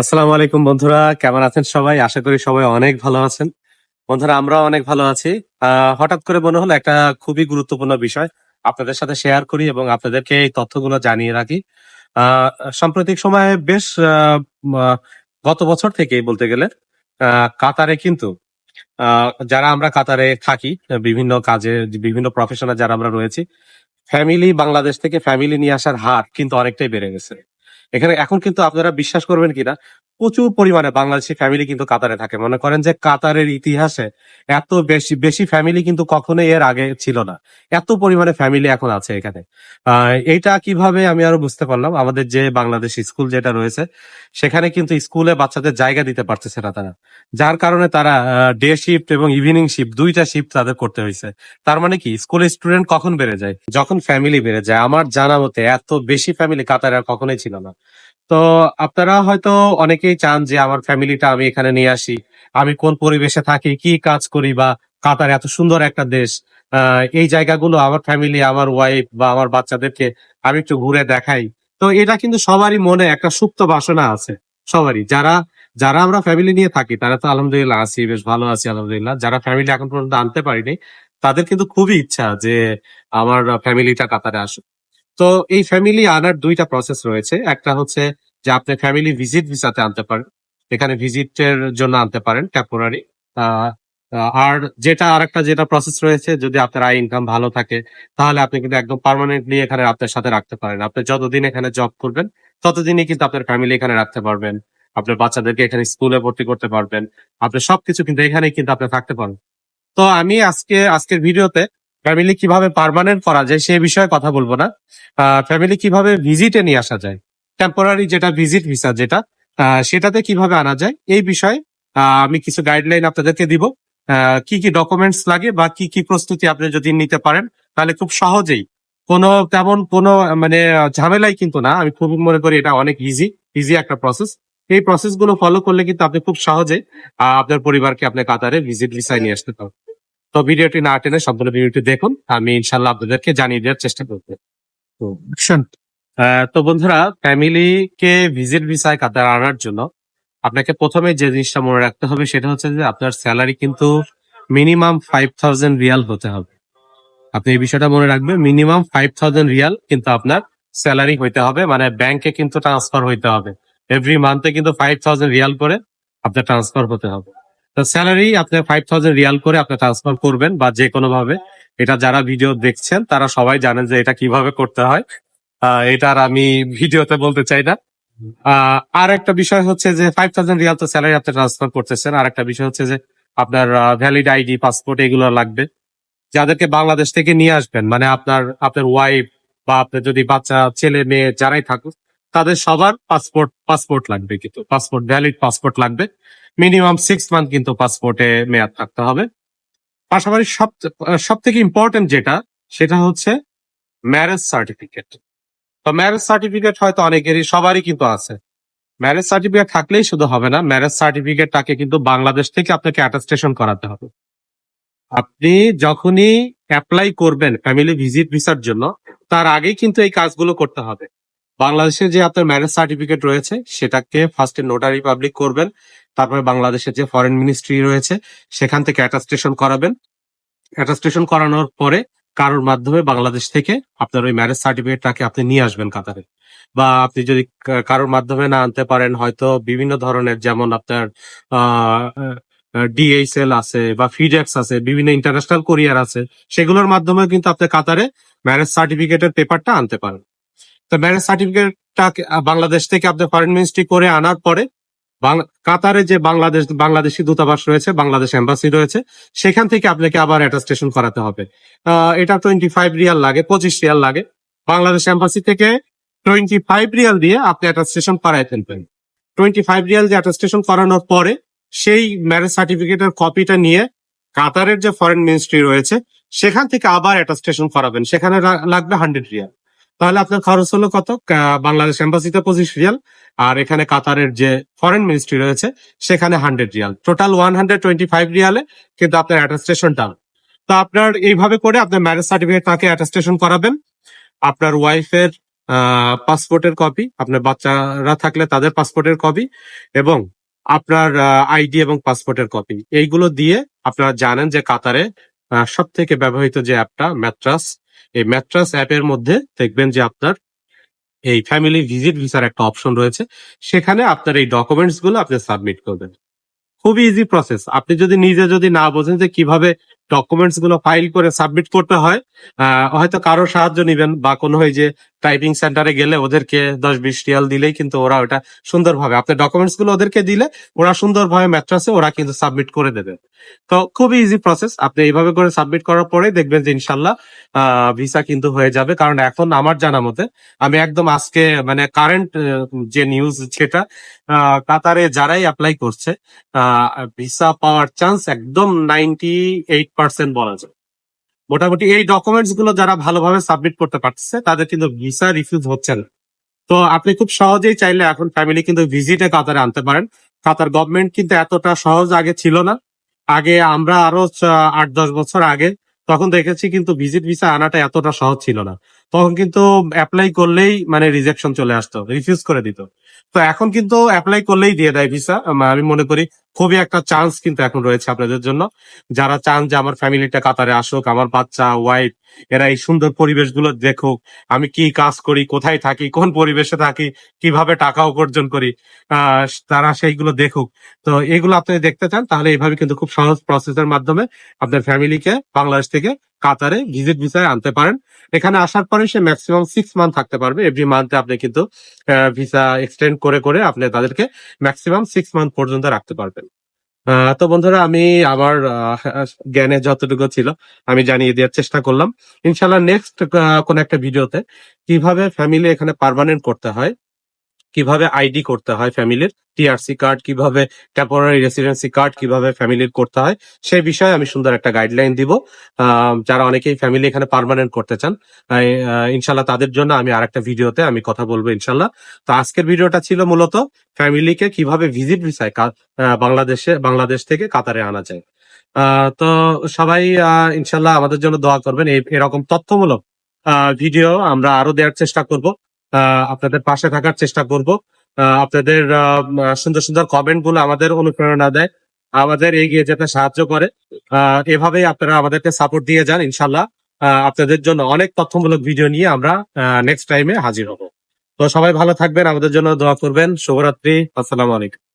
আসসালামু আলাইকুম বন্ধুরা, কেমন আছেন সবাই? আশা করি সবাই অনেক ভালো আছেন। বন্ধুরা, আমরাও অনেক ভালো আছি। হঠাৎ করে মনে হলো একটা খুবই গুরুত্বপূর্ণ বিষয় আপনাদের সাথে শেয়ার করি এবং আপনাদেরকে এই তথ্যগুলো জানিয়ে রাখি। সাম্প্রতিক সময়ে বেশ গত বছর থেকেই বলতে গেলে কাতারে কিন্তু যারা আমরা কাতারে থাকি, বিভিন্ন কাজে, বিভিন্ন প্রফেশনে যারা আমরা রয়েছি ফ্যামিলি বাংলাদেশ থেকে ফ্যামিলি নিয়ে আসার হার কিন্তু অনেকটাই বেড়ে গেছে। এখানে এখন কিন্তু আপনারা বিশ্বাস করবেন কিনা, প্রচুর পরিমাণে বাংলাদেশি ফ্যামিলি কিন্তু কাতারে থাকে। মনে করেন যে কাতারের ইতিহাসে এত বেশি বেশি ফ্যামিলি কিন্তু কখনোই এর আগে ছিল না। এত পরিমাণে ফ্যামিলি এখন আছে এখানে। এইটা কীভাবে আমি আরও বুঝতে পারলাম, আমাদের যে বাংলাদেশ স্কুল যেটা রয়েছে, সেখানে কিন্তু স্কুলে বাচ্চাদের জায়গা দিতে পারতেছে না তারা। যার কারণে তারা ডে শিফট এবং ইভিনিং শিফট দুইটা শিফট তাদের করতে হয়েছে। তার মানে কি স্কুলের স্টুডেন্ট কখন বেড়ে যায়? যখন ফ্যামিলি বেড়ে যায়। আমার জানা মতে এত বেশি ফ্যামিলি কাতারে কখনোই ছিল না। তো আপনারা হয়তো অনেকেই চান যে আমার ফ্যামিলিটা আমি এখানে নিয়ে আসি। আমি কোন পরিবেশে থাকি, কি কাজ করি বা কাতার এত সুন্দর একটা দেশ এই জায়গাগুলো আমার ফ্যামিলি, আমার ওয়াইফ বা আমার বাচ্চাদেরকে আমি একটু ঘুরে দেখাই। তো এটা কিন্তু সবারই মনে একটা সুপ্ত বাসনা আছে, সবারই। যারা যারা আমরা ফ্যামিলি নিয়ে থাকি, তারা তো আলহামদুলিল্লাহ আছি, বেশ ভালো আছি, আলহামদুলিল্লাহ। যারা ফ্যামিলি এখন পর্যন্ত আনতে পারিনি, তাদের কিন্তু খুবই ইচ্ছা যে আমার ফ্যামিলিটা কাতারে আসুক। তো এই ফ্যামিলি আনার দুইটা প্রসেস রয়েছে। একটা হচ্ছে যে আপনি ফ্যামিলি ভিজিট ভিসাতে আনতে পারেন। এখানে ভিজিটের জন্য আনতে পারেন টেম্পোরারি আর যেটা আর একটা যেটা প্রসেস রয়েছে, যদি আপনার আয় ইনকাম ভালো থাকে, তাহলে আপনি কিন্তু একদম পার্মানেন্টলি এখানে আপনার সাথে রাখতে পারেন। আপনি যতদিন এখানে জব করবেন, ততদিনই কিন্তু আপনার ফ্যামিলি এখানে রাখতে পারবেন। আপনার বাচ্চাদেরকে এখানে স্কুলে ভর্তি করতে পারবেন। আপনি সবকিছু কিন্তু এখানে কিন্তু আপনি থাকতে পারবেন। তো আমি আজকে, আজকের ভিডিওতে ফ্যামিলি কীভাবে পারমানেন্ট করা যায় সে বিষয়ে কথা বলব না। ফ্যামিলি কীভাবে ভিজিটে নিয়ে আসা যায় টেম্পোরারি যেটা ভিজিট ভিসা যেটা সেটাতে কীভাবে আনা যায়, এই বিষয়ে আমি কিছু গাইডলাইন আপনাদেরকে দিব। কি কি ডকুমেন্টস লাগে বা কি কি প্রস্তুতি আপনি যদি নিতে পারেন, তাহলে খুব সহজেই। কোনো তেমন কোনো মানে ঝামেলাই কিন্তু না, আমি খুব মনে করি এটা অনেক ইজি ইজি একটা প্রসেস এই প্রসেসগুলো ফলো করলে কিন্তু আপনি খুব সহজে আপনার পরিবারকে আপনার কাতারে ভিজিট ভিসায় নিয়ে আসতে পারবেন। তো ভিডিওটি না টেনে সম্পূর্ণ ভিডিওটি দেখুন। আমি ইনশাল্লাহ আপনাদেরকে জানিয়ে দেওয়ার চেষ্টা করব। তো তো বন্ধুরা ফ্যামিলিকে ভিজিট ভিসায় কাতার আনার জন্য আপনাকে প্রথমে যে জিনিসটা মনে রাখতে হবে সেটা হচ্ছে যে আপনার স্যালারি কিন্তু মিনিমাম ফাইভ থাউজেন্ড রিয়াল হতে হবে। আপনি এই বিষয়টা মনে রাখবেন মিনিমাম ফাইভ থাউজেন্ড রিয়াল কিন্তু আপনার স্যালারি হইতে হবে মানে ব্যাংকে কিন্তু ট্রান্সফার হইতে হবে। এভরি মান্থে কিন্তু ফাইভ থাউজেন্ড রিয়াল করে আপনার ট্রান্সফার হতে হবে। তো স্যালারি আপনি ফাইভ থাউজেন্ড রিয়াল করে আপনি ট্রান্সফার করবেন বা যে কোনো ভাবে এটা যারা ভিডিও দেখছেন তারা সবাই জানেন যে এটা কীভাবে করতে হয়। আহ, এটা আর আমি ভিডিওতে বলতে চাই না। আর একটা বিষয় হচ্ছে যে ফাইভ থাউজেন্ড রিয়াল তো স্যালারি আপনি ট্রান্সফার করতেছেন। আর একটা বিষয় হচ্ছে যে আপনার ভ্যালিড আইডি পাসপোর্ট এগুলো লাগবে। যাদেরকে বাংলাদেশ থেকে নিয়ে আসবেন মানে আপনার আপনার ওয়াইফ বা আপনার যদি বাচ্চা ছেলে মেয়ে যারাই থাকুক তাদের সবার পাসপোর্ট পাসপোর্ট লাগবে কিন্তু। পাসপোর্ট ভ্যালিড পাসপোর্ট লাগবে। মিনিমাম সিক্স মান্থ কিন্তু পাসপোর্টে মেয়াদ থাকতে হবে। পাশাপাশি সব সব থেকে ইম্পর্টেন্ট যেটা, সেটা হচ্ছে ম্যারেজ সার্টিফিকেট তো ম্যারেজ সার্টিফিকেট হয়তো অনেকেরই, সবারই কিন্তু আছে। ম্যারেজ সার্টিফিকেট থাকলেই শুধু হবে না ম্যারেজ সার্টিফিকেটটাকে কিন্তু বাংলাদেশ থেকে আপনাকে অ্যাটাস্টেশন করাতে হবে। আপনি যখনই অ্যাপ্লাই করবেন ফ্যামিলি ভিজিট ভিসার জন্য, তার আগেই কিন্তু এই কাজগুলো করতে হবে। বাংলাদেশে যে আপনার ম্যারেজ সার্টিফিকেট রয়েছে, সেটাকে ফার্স্টে নোটারি পাবলিক করবেন। তারপরে বাংলাদেশের যে ফরেন মিনিস্ট্রি রয়েছে, সেখান থেকে অ্যাটাস্টেশন করাবেন। অ্যাটাস্টেশন করানোর পরে কারোর মাধ্যমে বাংলাদেশ থেকে আপনার ওই ম্যারেজ সার্টিফিকেটটাকে আপনি নিয়ে আসবেন কাতারে। বা আপনি যদি কারোর মাধ্যমে না আনতে পারেন, হয়তো বিভিন্ন ধরনের যেমন আপনার ডিএইচএল আছে বা ফিডেক্স আছে, বিভিন্ন ইন্টারন্যাশনাল কোরিয়ার আছে, সেগুলোর মাধ্যমে কিন্তু আপনি কাতারে ম্যারেজ সার্টিফিকেটের পেপারটা আনতে পারেন। তো ম্যারেজ সার্টিফিকেটটা বাংলাদেশ থেকে আপনি ফরেন মিনিস্ট্রি করে আনার পরে কাতারে যে বাংলাদেশ, বাংলাদেশি দূতাবাস রয়েছে, বাংলাদেশ এম্বাসি রয়েছে, সেখান থেকে আপনাকে আবার অ্যাটাস্টেশন করাতে হবে। এটা টোয়েন্টি ফাইভ রিয়াল লাগে, পঁচিশ রিয়াল লাগে। বাংলাদেশ এম্বাসি থেকে টোয়েন্টি ফাইভ রিয়াল দিয়ে আপনি অ্যাটাস্টেশন করাই ফেলবেন। টোয়েন্টি ফাইভ রিয়াল দিয়ে অ্যাটাস্টেশন করানোর পরে সেই ম্যারেজ সার্টিফিকেটের কপিটা নিয়ে কাতারের যে ফরেন মিনিস্ট্রি রয়েছে, সেখান থেকে আবার অ্যাটাস্টেশন করাবেন। সেখানে লাগবে হান্ড্রেড রিয়াল। তাহলে আপনার খরচ হলো কত? বাংলাদেশ এম্বাসিতে পঁচিশ রিয়াল। আর এখানে কাতারের যে ফরেন মিনিস্ট্রি রয়েছে, সেখানে hundred riyal. Total one hundred twenty five রিয়ালে কিন্তু আপনার অ্যাটাস্টেশন অ্যাটাস্টেশনটা তো আপনার এইভাবে করে আপনার ম্যারেজ সার্টিফিকেট তাকে অ্যাটাস্টেশন করাবেন। আপনার ওয়াইফের পাসপোর্টের কপি আপনার বাচ্চারা থাকলে তাদের পাসপোর্টের কপি এবং আপনার আইডি এবং পাসপোর্টের কপি এইগুলো দিয়ে আপনারা জানেন যে কাতারে সব থেকে ব্যবহৃত যে অ্যাপটা ম্যাট্রাস এই ম্যাট্রাস অ্যাপের মধ্যে দেখবেন যে আপনার এই ফ্যামিলি ভিজিট ভিসার একটা অপশন রয়েছে। সেখানে আপনার এই ডকুমেন্টসগুলো আপনি সাবমিট করবেন। খুবই ইজি প্রসেস আপনি যদি নিজে যদি না বোঝেন যে কীভাবে ডকুমেন্টসগুলো ফাইল করে সাবমিট করতে হয়। হয়তো কারও সাহায্য নেবেন বা কোনো হয় যে টাইপিং সেন্টারে গেলে ওদেরকে দশ বিশ রিয়াল দিলেই কিন্তু ওরা ওটা সুন্দরভাবে আপনার ডকুমেন্টসগুলো ওদেরকে দিলে ওরা সুন্দরভাবে ম্যাট্রাসে ওরা কিন্তু সাবমিট করে দেবে। তো খুবই ইজি প্রসেস আপনি এইভাবে করে সাবমিট করার পরে দেখবেন যে ইনশাল্লাহ ভিসা কিন্তু হয়ে যাবে। কারণ এখন আমার জানা মতে, আমি একদম আজকে মানে কারেন্ট যে নিউজ সেটা কাতারে যারাই অ্যাপ্লাই করছে ভিসা পাওয়ার চান্স একদম নাইনটি এইট পার্সেন্ট বলা যায়। মোটামুটি এই ডকুমেন্টসগুলো যারা ভালোভাবে সাবমিট করতে পারছে তাদের কিন্তু ভিসা রিফিউজ হচ্ছে না। তো আপনি খুব সহজেই চাইলে এখন ফ্যামিলি কিন্তু ভিজিটে কাতারে আনতে পারেন। কাতার গভর্নমেন্ট কিন্তু এতটা সহজ আগে ছিল না। আগে আমরা আরও আট, দশ বছর আগে তখন দেখেছি কিন্তু ভিজিট ভিসা আনাটা এতটা সহজ ছিল না। তখন কিন্তু অ্যাপ্লাই করলেই মানে রিজেকশন চলে আসতো রিফিউজ করে দিত। তো এখন কিন্তু অ্যাপ্লাই করলেই দিয়ে দেয় ভিসা আমি মনে করি খুবই একটা চান্স কিন্তু এখন রয়েছে আপনাদের জন্য। যারা চান যে আমার ফ্যামিলিটা কাতারে আসুক, আমার বাচ্চা ওয়াইফ এরা এই সুন্দর পরিবেশগুলো দেখুক, আমি কি কাজ করি, কোথায় থাকি, কোন পরিবেশে থাকি, কীভাবে টাকা উপার্জন করি তারা সেইগুলো দেখুক। তো এগুলো আপনি দেখতে চান, তাহলে এইভাবে কিন্তু খুব সহজ প্রসেসের মাধ্যমে আপনার ফ্যামিলিকে বাংলাদেশ থেকে কাতারে ভিজিট ভিসায় আনতে পারেন। এখানে আসার পরে সে ম্যাক্সিমাম সিক্স মান্থ থাকতে পারবে। এভরি মান্থে আপনি কিন্তু ভিসা এক্সটেন্ড করে করে আপনি তাদেরকে ম্যাক্সিমাম সিক্স মান্থ পর্যন্ত রাখতে পারবেন। তো বন্ধুরা আমি আমার জ্ঞানে যতটুকু ছিল আমি জানিয়ে দেওয়ার চেষ্টা করলাম। ইনশাল্লাহ নেক্সট কোন একটা ভিডিওতে কীভাবে ফ্যামিলি এখানে পার্মানেন্ট করতে হয় কীভাবে আইডি করতে হয় ফ্যামিলির, টিআরসি কার্ড কীভাবে টেম্পোরারি রেসিডেন্সি কার্ড কীভাবে ফ্যামিলির করতে হয়, সেই বিষয়ে আমি সুন্দর একটা গাইডলাইন দিব। যারা অনেকেই ফ্যামিলি এখানে পার্মানেন্ট করতে চান ইনশাল্লাহ তাদের জন্য আমি আরেকটা ভিডিওতে আমি কথা বলব ইনশাল্লাহ। তো আজকের ভিডিওটা ছিল মূলত ফ্যামিলিকে কীভাবে ভিজিট ভিসায় বাংলাদেশে, বাংলাদেশ থেকে কাতারে আনা যায়। তো সবাই ইনশাল্লাহ আমাদের জন্য দোয়া করবেন। এরকম তথ্যমূলক ভিডিও আমরা আরও দেওয়ার চেষ্টা করব। আপনাদের পাশে থাকার চেষ্টা করব। আপনাদের সুন্দর সুন্দর কমেন্টগুলো আমাদের অনুপ্রেরণা দেয়, আমাদের এগিয়ে যেতে সাহায্য করে। এভাবেই আপনারা আমাদেরকে সাপোর্ট দিয়ে যান ইনশাল্লাহ আপনাদের জন্য অনেক তথ্যমূলক ভিডিও নিয়ে আমরা নেক্সট টাইমে হাজির হব। তো সবাই ভালো থাকবেন, আমাদের জন্য দোয়া করবেন। শুভরাত্রি, আসসালামু আলাইকুম।